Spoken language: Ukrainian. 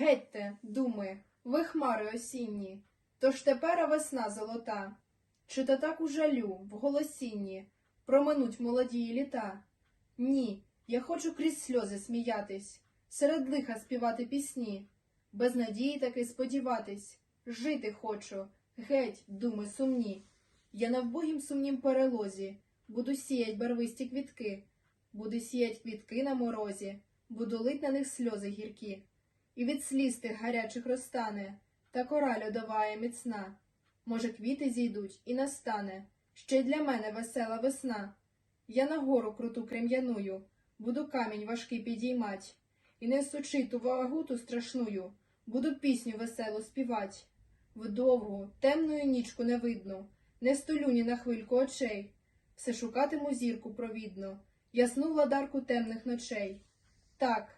Гетьте, думи, ви хмари осінні, тож тепера весна золота. Чи то так у жалю, в голосінні, проминуть молодії літа? Ні, я хочу крізь сльози сміятись, серед лиха співати пісні, без надії таки сподіватись, жити хочу, геть, думи сумні. Я на вбогім сумнім перелозі, буду сіять барвисті квітки, буду сіять квітки на морозі, буду лить на них сльози гіркі. І від сліз тих гарячих розтане, та кора льодова і міцна. Може, квіти зійдуть і настане, ще й для мене весела весна. Я на гору круту крем'яную, буду камінь важкий підіймать, і несучи ту вагу ту страшную, буду пісню веселу співать. Вдовгу, темною нічку не видно, не столю ні на хвильку очей, все шукатиму зірку провідно, ясну владарку темних ночей. Так,